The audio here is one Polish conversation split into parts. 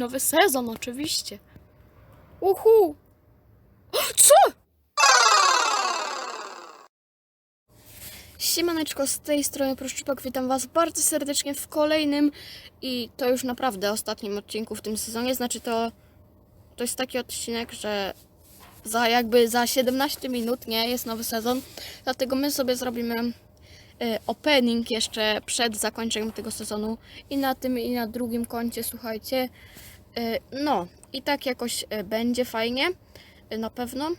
Nowy sezon, oczywiście. Uhu! Co? Siemaneczko, z tej strony Proszczypak, witam Was bardzo serdecznie w kolejnym i to już naprawdę ostatnim odcinku w tym sezonie, znaczy to to jest taki odcinek, że za jakby za 17 minut, nie, jest nowy sezon, dlatego my sobie zrobimy e, opening jeszcze przed zakończeniem tego sezonu i na tym i na drugim koncie, słuchajcie, no i tak jakoś e, będzie fajnie, e, na pewno.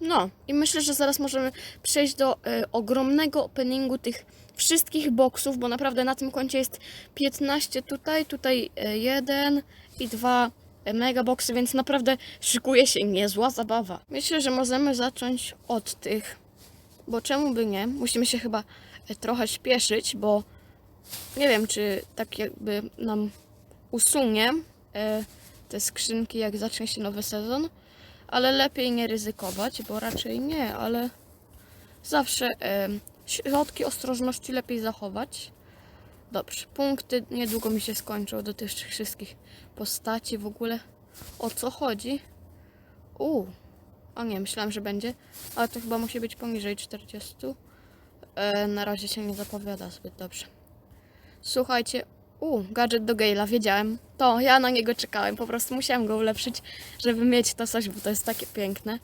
No i myślę, że zaraz możemy przejść do ogromnego openingu tych wszystkich boksów, bo naprawdę na tym koncie jest 15 tutaj, tutaj jeden i dwa megaboxy, więc naprawdę szykuje się niezła zabawa. Myślę, że możemy zacząć od tych, bo czemu by nie? Musimy się chyba trochę śpieszyć, bo nie wiem, czy tak jakby nam usunie e, te skrzynki, jak zacznie się nowy sezon ale lepiej nie ryzykować, bo raczej nie, ale zawsze e, środki ostrożności lepiej zachować. Dobrze, punkty niedługo mi się skończą do tych wszystkich postaci. W ogóle o co chodzi? U, o nie, myślałam, że będzie, ale to chyba musi być poniżej 40. E, na razie się nie zapowiada zbyt dobrze. Słuchajcie, u, gadżet do Gale'a, wiedziałem. To, ja na niego czekałem, po prostu musiałem go ulepszyć, żeby mieć to coś, bo to jest takie piękne.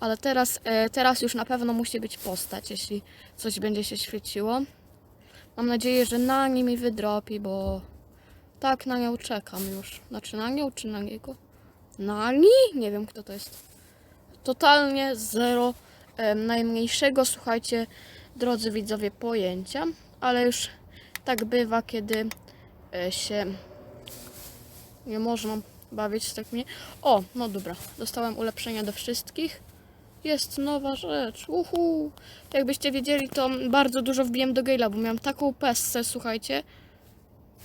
Ale teraz, e, teraz już na pewno musi być postać, jeśli coś będzie się świeciło. Mam nadzieję, że na nie mi wydropi, bo tak na nią czekam już. Znaczy na nią czy na niego? Na ni? Nie wiem kto to jest. Totalnie zero e, najmniejszego, słuchajcie, drodzy widzowie, pojęcia. Ale już tak bywa, kiedy się nie można bawić z takimi. O, no dobra, dostałem ulepszenia do wszystkich. Jest nowa rzecz. Uhu. Jakbyście wiedzieli, to bardzo dużo wbiłem do Gale'a, bo miałem taką passę, słuchajcie.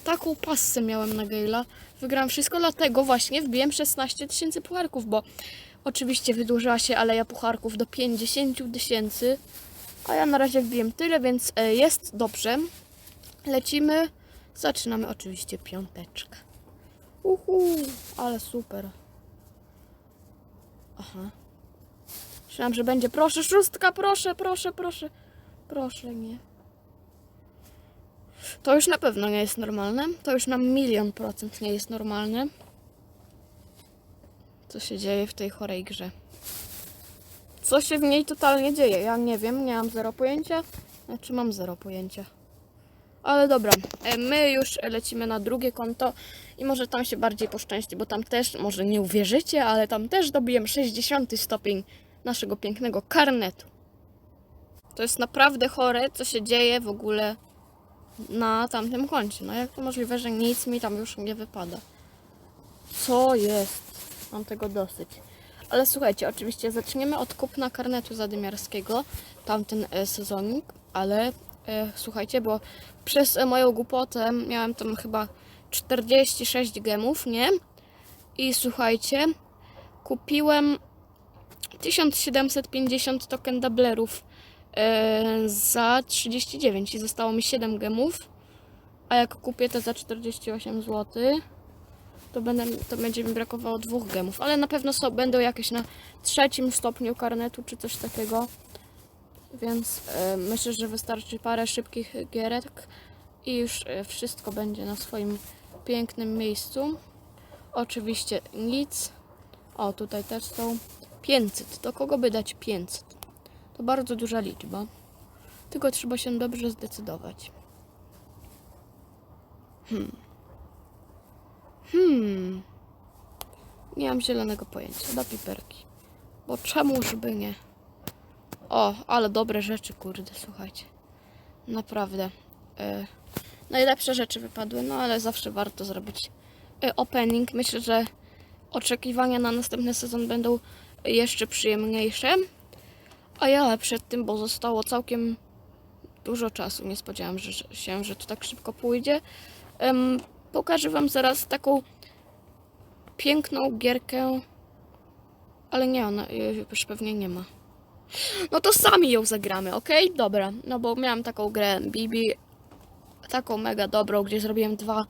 Taką passę miałem na Gale'a. Wygrałem wszystko, dlatego właśnie wbiłem 16 tysięcy pucharków, bo oczywiście wydłużyła się aleja pucharków do 50 tysięcy. A ja na razie wbiłem tyle, więc e, jest dobrze. Lecimy. Zaczynamy oczywiście piąteczkę. Uhu, ale super. Aha. Myślałam, że będzie. Proszę, szóstka, proszę, proszę, proszę. Proszę, nie. To już na pewno nie jest normalne. To już na milion procent nie jest normalne. Co się dzieje w tej chorej grze? Co się w niej totalnie dzieje? Ja nie wiem, nie mam zero pojęcia. Znaczy mam zero pojęcia. Ale dobra, e, my już lecimy na drugie konto i może tam się bardziej poszczęści, bo tam też, może nie uwierzycie, ale tam też dobiłem 60 stopień naszego pięknego karnetu. To jest naprawdę chore, co się dzieje w ogóle na tamtym koncie. No jak to możliwe, że nic mi tam już nie wypada? Co jest? Mam tego dosyć. Ale słuchajcie, oczywiście zaczniemy od kupna karnetu zadymiarskiego, tamten e, sezonik, ale słuchajcie, bo przez e, moją głupotę miałem tam chyba 46 gemów, nie? I słuchajcie, kupiłem 1750 token doublerów e, za 39 i zostało mi 7 gemów. A jak kupię te za 48 zł, to, będę, to będzie mi brakowało dwóch gemów. Ale na pewno są, będą jakieś na trzecim stopniu karnetu czy coś takiego. Więc e, myślę, że wystarczy parę szybkich gierek i już e, wszystko będzie na swoim pięknym miejscu. Oczywiście nic. O, tutaj też są 500. Do kogo by dać 500? To bardzo duża liczba. Tylko trzeba się dobrze zdecydować. Hmm. Hmm. Nie mam zielonego pojęcia. Do piperki. Bo czemuż by nie? O, ale dobre rzeczy, kurde, słuchajcie. Naprawdę. E, najlepsze rzeczy wypadły, no ale zawsze warto zrobić e, opening. Myślę, że oczekiwania na następny sezon będą jeszcze przyjemniejsze. A ja przed tym, bo zostało całkiem dużo czasu, nie spodziewałam że, się, że to tak szybko pójdzie. Em, pokażę Wam zaraz taką piękną gierkę, ale nie, ona już pewnie nie ma. No to sami ją zagramy, ok? Dobra, no bo miałam taką grę Bibi, taką mega dobrą, gdzie zrobiłem dwa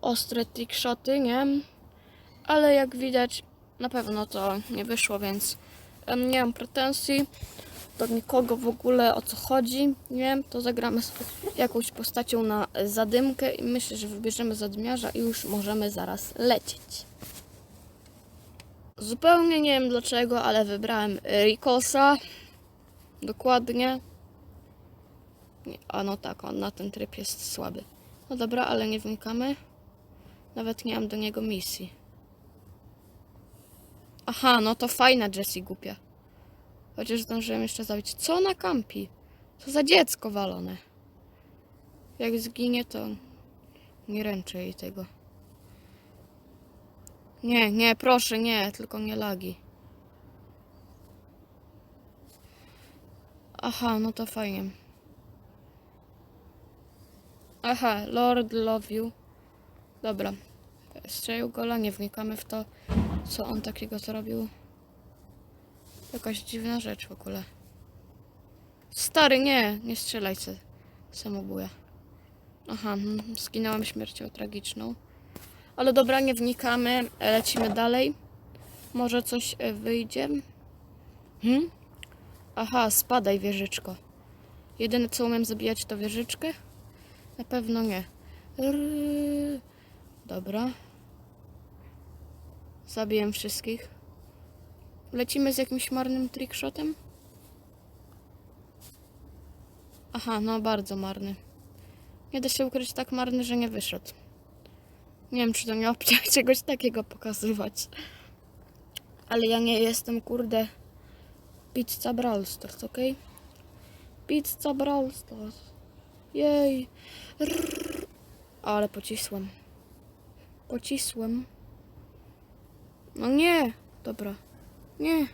ostre trickshoty, nie? Ale jak widać, na pewno to nie wyszło, więc nie mam pretensji do nikogo w ogóle o co chodzi, nie? To zagramy sobie jakąś postacią na zadymkę i myślę, że wybierzemy zadymiarza i już możemy zaraz lecieć. Zupełnie nie wiem dlaczego, ale wybrałem Rikosa. Dokładnie. Nie, a no tak, on na ten tryb jest słaby. No dobra, ale nie wnikamy. Nawet nie mam do niego misji. Aha, no to fajna Jessie głupia. Chociaż zdążyłem jeszcze zabić. Co na kampi? Co za dziecko walone. Jak zginie, to nie ręczę jej tego. Nie, nie, proszę, nie, tylko nie lagi. Aha, no to fajnie. Aha, Lord Love You. Dobra. Strzelił gola, nie wnikamy w to, co on takiego zrobił. Jakaś dziwna rzecz w ogóle. Stary, nie, nie strzelaj se. Samobuja. Aha, mm, zginąłem śmiercią tragiczną. Ale dobra, nie wnikamy, lecimy dalej. Może coś e, wyjdzie. Hmm? Aha, spadaj wieżyczko. Jedyne co umiem zabijać to wieżyczkę? Na pewno nie. Dobra. Zabiję wszystkich. Lecimy z jakimś marnym trickshotem? Aha, no bardzo marny. Nie da się ukryć tak marny, że nie wyszedł. Nie wiem, czy to nie obciach czegoś takiego pokazywać. Ale ja nie jestem, kurde, pizza Brawl Stars, okej? Pizza Brawl Stars. Jej. Rrr. Ale pocisłem. Pocisłem. No nie. Dobra. Nie.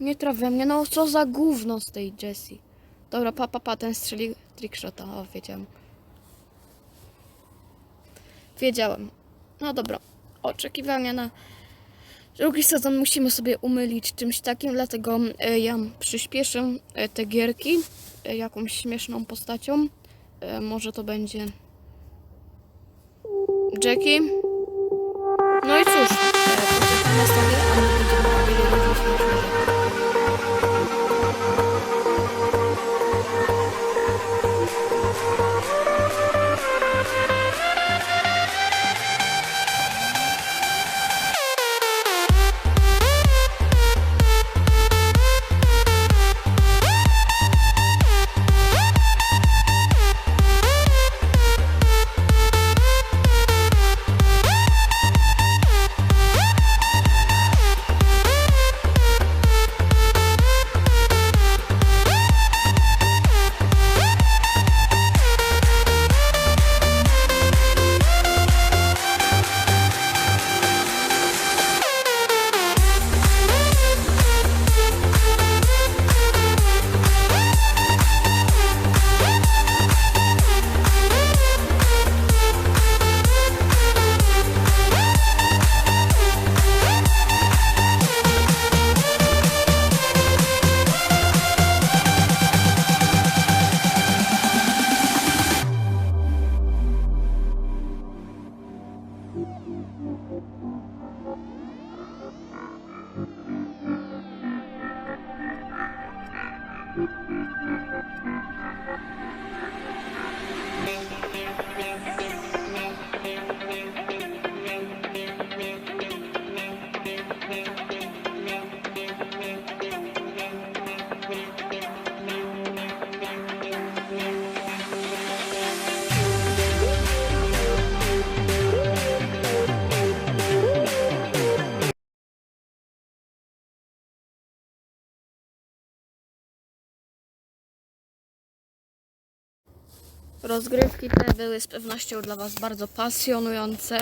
Nie traf we mnie. No co za gówno z tej Jessie. Dobra, pa, pa, pa, ten strzeli trickshota. O, wiedziałem. Wiedziałem. No dobra. Oczekiwania na drugi sezon musimy sobie umylić czymś takim, dlatego e, ja przyspieszę e, te gierki e, jakąś śmieszną postacią. Może to będzie Jackie. No i cóż, poczekamy Rozgrywki te były z pewnością dla Was bardzo pasjonujące,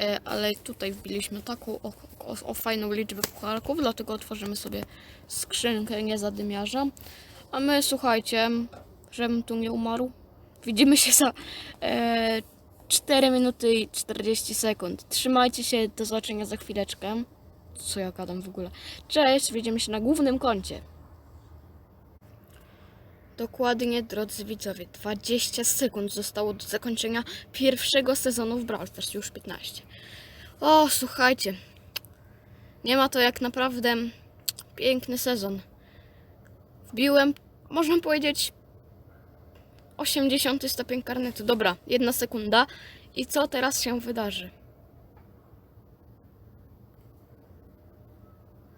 e, ale tutaj wbiliśmy taką o, o, o fajną liczbę pucharków, dlatego otworzymy sobie skrzynkę niezadymiarza. A my, słuchajcie, żebym tu nie umarł, widzimy się za e, 4 minuty i 40 sekund. Trzymajcie się, do zobaczenia za chwileczkę. Co ja gadam w ogóle? Cześć, widzimy się na głównym koncie. Dokładnie, drodzy widzowie, 20 sekund zostało do zakończenia pierwszego sezonu w Brawl Stars, już 15. O, słuchajcie, nie ma to jak naprawdę piękny sezon. Wbiłem, można powiedzieć, 80 stopień karnetu. Dobra, jedna sekunda. I co teraz się wydarzy?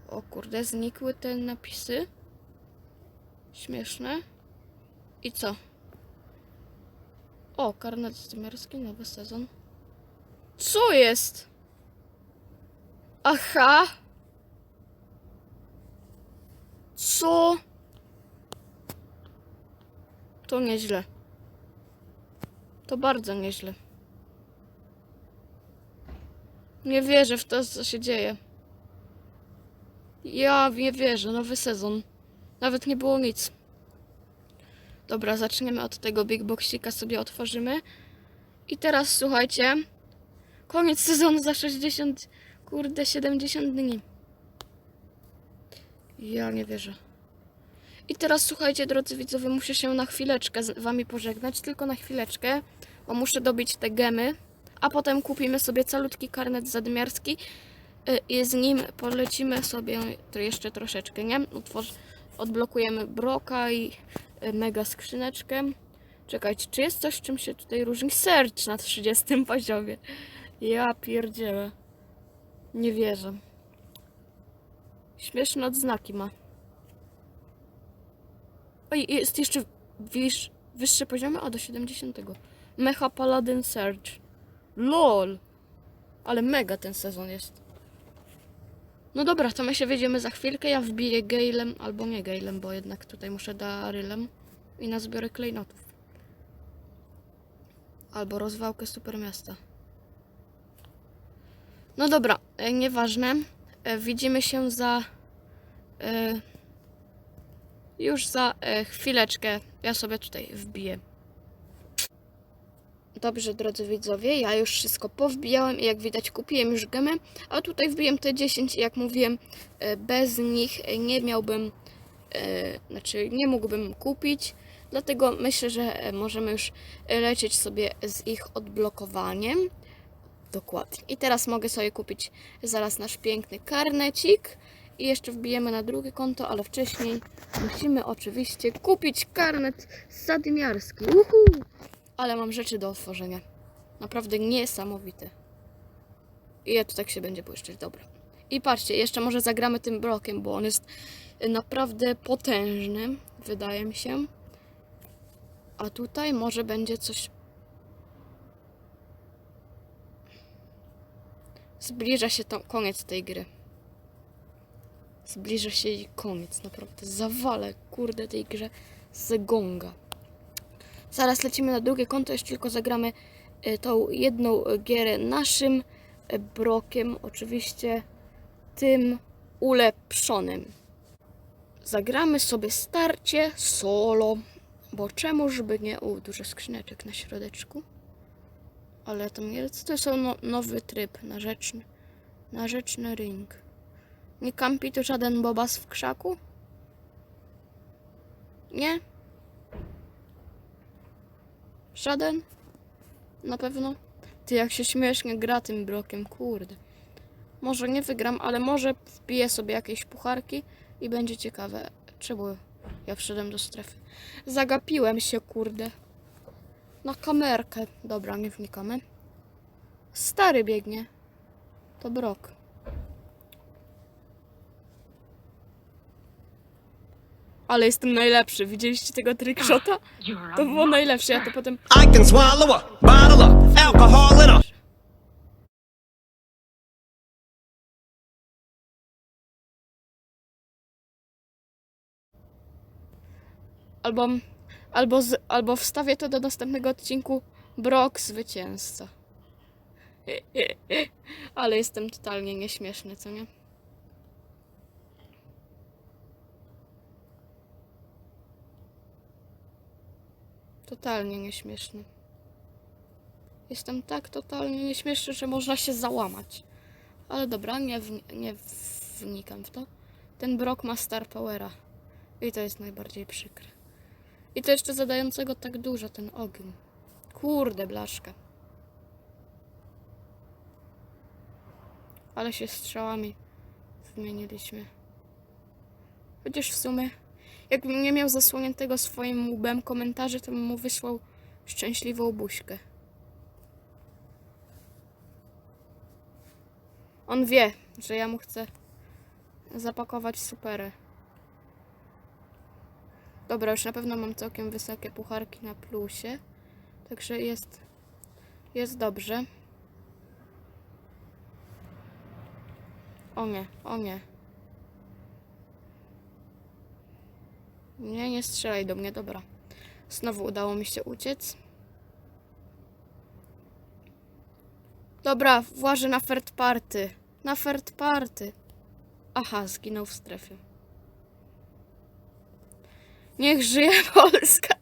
O kurde, znikły te napisy. Śmieszne. I co? O, karnet zdymiarski, nowy sezon. Co jest? Aha! Co? To nieźle. To bardzo nieźle. Nie wierzę w to, co się dzieje. Ja nie wierzę, nowy sezon. Nawet nie było nic. Dobra, zaczniemy od tego Big Boxika, sobie otworzymy. I teraz słuchajcie. Koniec sezonu za 60, kurde, 70 dni. Ja nie wierzę. I teraz słuchajcie, drodzy widzowie, muszę się na chwileczkę z wami pożegnać, tylko na chwileczkę, bo muszę dobić te gemy, a potem kupimy sobie calutki karnet zadymiarski y, i z nim polecimy sobie to jeszcze troszeczkę, nie? Odblokujemy broka i mega skrzyneczkę. Czekajcie, czy jest coś, czym się tutaj różni? Search na 30 poziomie. Ja pierdzielę. Nie wierzę. Śmieszne odznaki ma. Oj, jest jeszcze wisz, wyższe poziomy, a do 70. Mecha Paladin Surge. LOL! Ale mega ten sezon jest. No dobra, to my się wiedziemy za chwilkę. Ja wbiję Galem, albo nie Galem, bo jednak tutaj muszę Darylem i nazbiorę klejnotów. Albo rozwałkę super miasta. No dobra, e, nieważne. E, widzimy się za. E, już za chwileczkę. Ja sobie tutaj wbiję. Dobrze, drodzy widzowie, ja już wszystko powbijałem i jak widać kupiłem już gemy, a tutaj wbiłem te 10 i jak mówiłem, e, bez nich nie miałbym, e, znaczy nie mógłbym kupić, dlatego myślę, że e, możemy już lecieć sobie z ich odblokowaniem. Dokładnie. I teraz mogę sobie kupić zaraz nasz piękny karnecik i jeszcze wbijemy na drugie konto, ale wcześniej musimy oczywiście kupić karnet zadymiarski. Uhu! Ale mam rzeczy do otworzenia. Naprawdę niesamowite. I ja tu tak się będzie błyszczeć. Dobra. I patrzcie, jeszcze może zagramy tym blokiem, bo on jest naprawdę potężny, wydaje mi się. A tutaj może będzie coś Zbliża się to koniec tej gry. Zbliża się jej koniec, naprawdę. Zawalę, kurde, tej grze z gonga. Zaraz lecimy na drugie konto, jeszcze tylko zagramy y, tą jedną gierę naszym y, brokiem, oczywiście tym ulepszonym. Zagramy sobie starcie solo, bo czemuż by nie? U, duży skrzyneczek na środeczku. Ale to nie to jest no, nowy tryb na rzeczny, na rzeczny ring. Nie kampi tu żaden bobas w krzaku? Nie? Żaden? Na pewno? Ty jak się śmiesznie gra tym blokiem, kurde. Może nie wygram, ale może wbiję sobie jakieś pucharki i będzie ciekawe. Czemu ja wszedłem do strefy? Zagapiłem się, kurde. Na kamerkę. Dobra, nie wnikamy. Stary biegnie. To brok. Ale jestem najlepszy. Widzieliście tego trickshota? To było najlepsze. Ja to potem I can swallow a bottle of alcohol in a albo, albo, z, albo wstawię to do następnego odcinku Brok zwycięzca. Ale jestem totalnie nieśmieszny, co nie? Totalnie nieśmieszny. Jestem tak totalnie nieśmieszny, że można się załamać. Ale dobra, nie, wni- nie wnikam w to. Ten Brok ma Star Powera. I to jest najbardziej przykre. I to jeszcze zadającego tak dużo ten ogień. Kurde, blaszka. Ale się strzałami zmieniliśmy. Chociaż w sumie, jakbym nie miał zasłoniętego swoim łbem komentarzy, to bym mu wysłał szczęśliwą buźkę. On wie, że ja mu chcę zapakować superę. Dobra, już na pewno mam całkiem wysokie pucharki na plusie. Także jest, jest dobrze. O nie, o nie. Nie, nie strzelaj do mnie, dobra. Znowu udało mi się uciec. Dobra, włażę na third party. Na third party. Aha, zginął w strefie. Niech żyje Polska.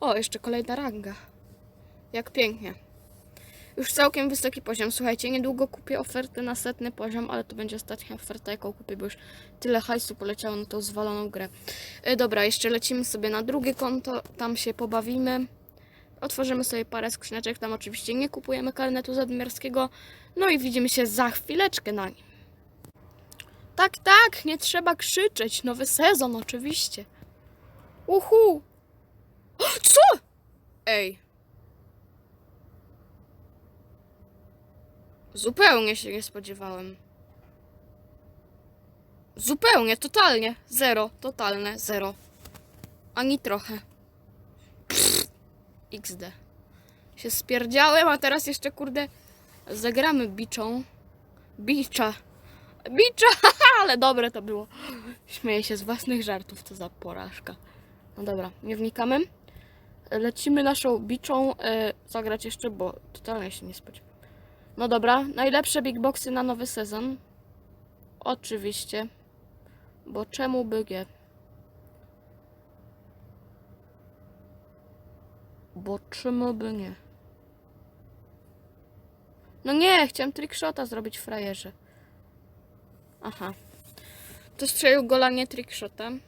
O, jeszcze kolejna ranga. Jak pięknie. Już całkiem wysoki poziom. Słuchajcie, niedługo kupię ofertę na setny poziom, ale to będzie ostatnia oferta, jaką kupię, bo już tyle hajsu poleciało na tą zwaloną grę. E, dobra, jeszcze lecimy sobie na drugie konto, tam się pobawimy. Otworzymy sobie parę skrzyneczek, tam oczywiście nie kupujemy karnetu zadmiarskiego. No i widzimy się za chwileczkę na nim. Tak, tak, nie trzeba krzyczeć. Nowy sezon, oczywiście. Uhu! Co? Ej. Zupełnie się nie spodziewałem. Zupełnie, totalnie. Zero, totalne, zero. Ani trochę. Pff, XD. Się spierdziałem, a teraz jeszcze kurde zagramy biczą. Bicza. Bicza, ale dobre to było. Śmieję się z własnych żartów, co za porażka. No dobra, nie wnikamy. Lecimy naszą biczą e, zagrać jeszcze, bo totalnie się nie spodziewam. No dobra, najlepsze big boxy na nowy sezon. Oczywiście. Bo czemu by nie? Bo czemu by nie? No nie, chciałem trickshota zrobić frajerze. Aha. To strzelił gola nie trickshotem.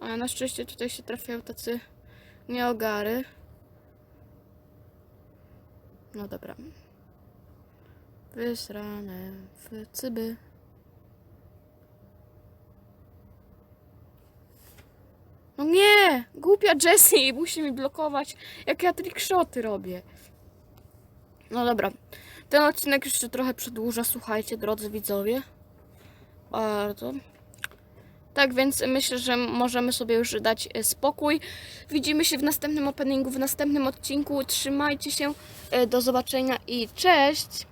Ale na szczęście tutaj się trafiają tacy nieogary. No dobra. Wysrane w cyby. No nie! Głupia Jessie musi mi blokować, jak ja trickshoty robię. No dobra. Ten odcinek jeszcze trochę przedłuża, słuchajcie, drodzy widzowie. Bardzo. Tak więc myślę, że możemy sobie już dać e, spokój. Widzimy się w następnym openingu, w następnym odcinku. Trzymajcie się. E, Do zobaczenia i cześć!